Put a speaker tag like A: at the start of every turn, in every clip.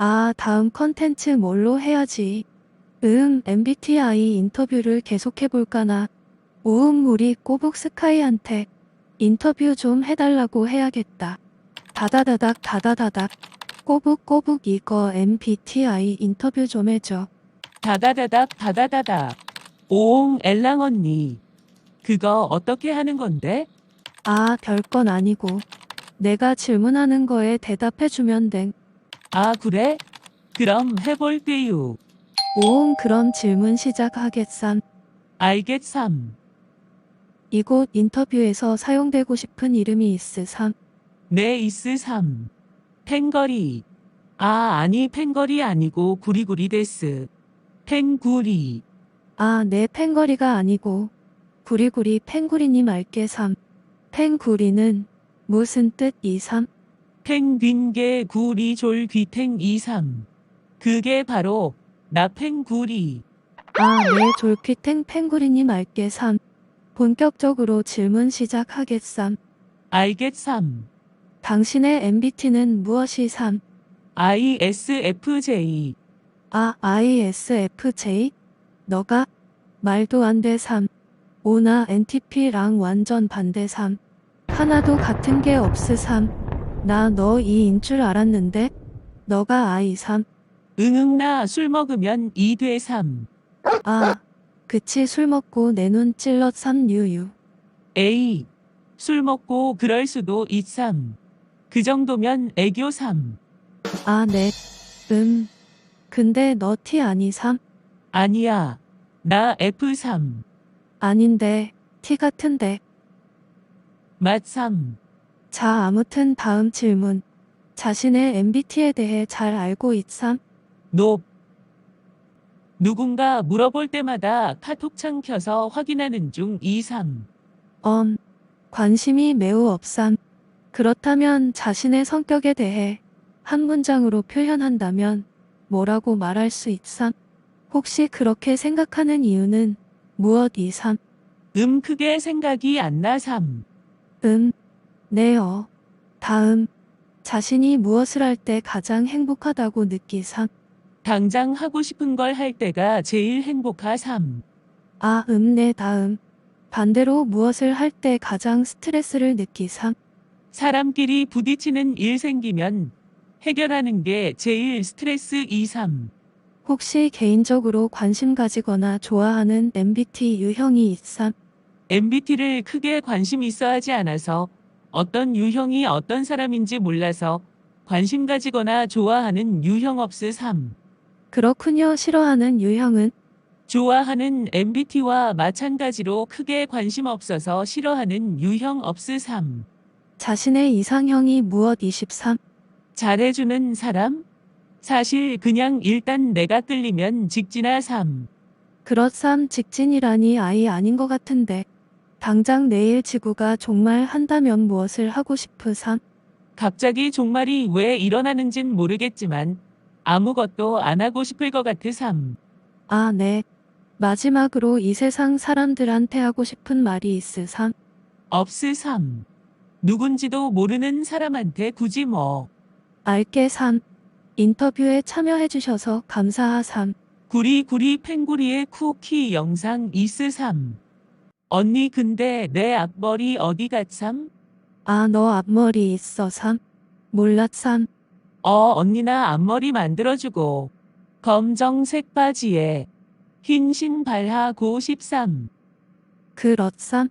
A: 아, 다음 컨텐츠 뭘로 해야지? 음, MBTI 인터뷰를 계속해볼까나. 오음, 우리 꼬북 스카이한테 인터뷰 좀 해달라고 해야겠다. 다다다닥, 다다다닥. 꼬북, 꼬북, 이거 MBTI 인터뷰 좀 해줘.
B: 다다다닥 다다다닥. 오옹 엘랑 언니. 그거 어떻게 하는 건데?
A: 아, 별건 아니고. 내가 질문하는 거에 대답해주면 돼.
B: 아 그래? 그럼 해볼게요.
A: 오음, 그럼 질문 시작하겠삼.
B: 알겠삼.
A: 이곳 인터뷰에서 사용되고 싶은 이름이 있으삼.
B: 네 이스삼. 팽거리. 아 아니 팽거리 아니고 구리구리 데스. 팽구리.
A: 아, 내 팽거리가 아니고 구리구리 팽구리님 알게 삼. 팽구리는 무슨 뜻 이삼?
B: 팽빈개 구리 졸귀탱 이삼. 그게 바로 나 팽구리.
A: 아, 네 졸퀴탱 팽구리님 알게 삼. 본격적으로 질문 시작하겠삼.
B: 알겠삼.
A: 당신의 MBT는 무엇이 삼?
B: ISFJ.
A: 아, ISFJ? 너가? 말도 안 돼 삼. 오나 NTP랑 완전 반대 삼. 하나도 같은 게 없으 삼. 나 너 이인 줄 알았는데? 너가 I 삼.
B: 응응 나 술 먹으면 이돼 삼.
A: 아, 그치 술 먹고 내 눈 찔렀 삼 유유.
B: 에이. 술 먹고 그럴 수도 있삼. 그 정도면 애교 삼.
A: 아, 네. 음. 근데 너 T 아니 삼?
B: 아니야. 나 F3.
A: 아닌데. T 같은데.
B: 맞삼.
A: 자, 아무튼 다음 질문. 자신의 MBTI에 대해 잘 알고 있삼?
B: 높. 누군가 물어볼 때마다 카톡창 켜서 확인하는 중 2, 3.
A: 엄. 관심이 매우 없삼. 그렇다면 자신의 성격에 대해 한 문장으로 표현한다면 뭐라고 말할 수 있삼? 혹시 그렇게 생각하는 이유는 무엇 이삼?
B: 음 크게 생각이 안 나 3.
A: 음. 네요. 다음. 자신이 무엇을 할 때 가장 행복하다고 느끼삼?
B: 당장 하고 싶은 걸 할 때가 제일 행복하 3.
A: 아, 음, 네, 다음. 반대로 무엇을 할 때 가장 스트레스를 느끼삼?
B: 사람끼리 부딪히는 일 생기면 해결하는 게 제일 스트레스 2, 3.
A: 혹시 개인적으로 관심 가지거나 좋아하는 MBT 유형이 있삼?
B: MBT를 크게 관심 있어 하지 않아서 어떤 유형이 어떤 사람인지 몰라서 관심 가지거나 좋아하는 유형 없스 3.
A: 그렇군요. 싫어하는 유형은?
B: 좋아하는 MBT와 마찬가지로 크게 관심 없어서 싫어하는 유형 없스 3.
A: 자신의 이상형이 무엇 23?
B: 잘해주는 사람? 사실 그냥 일단 내가 끌리면 직진하 3.
A: 그렇삼 직진이라니 아이 아닌 것 같은데. 당장 내일 지구가 종말 한다면 무엇을 하고 싶으삼?
B: 갑자기 종말이 왜 일어나는진 모르겠지만 아무것도 안 하고 싶을 것 같아 3.
A: 아, 네. 마지막으로 이 세상 사람들한테 하고 싶은 말이 있으삼?
B: 없스 3. 누군지도 모르는 사람한테 굳이 뭐.
A: 알게 삼. 인터뷰에 참여해주셔서 감사하 삼.
B: 구리구리 팽구리의 쿠키 영상 이스 3. 언니 근데 내 앞머리 어디 갔삼?
A: 아, 너 앞머리 있어 삼? 몰랐삼.
B: 어 언니나 앞머리 만들어주고. 검정색 바지에 흰 신발하고 13.
A: 그렇삼.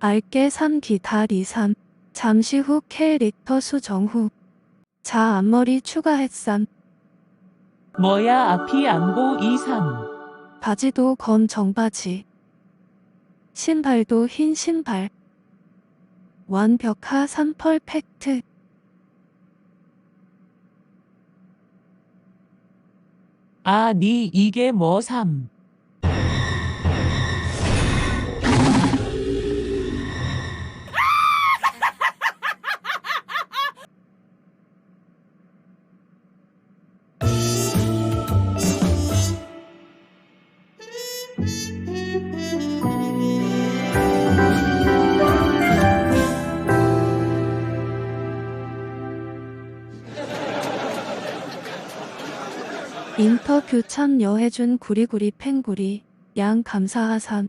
A: 알게 삼 기다리 삼. 잠시 후 캐릭터 수정 후. 자, 앞머리 추가했삼.
B: 뭐야 앞이 안보 23.
A: 바지도 검 정 바지. 신발도 흰 신발. 완벽하 산펄팩트
B: 아니 이게 뭐 삼?
A: 인터뷰 참여해준 구리구리 팽구리 양 감사하삼.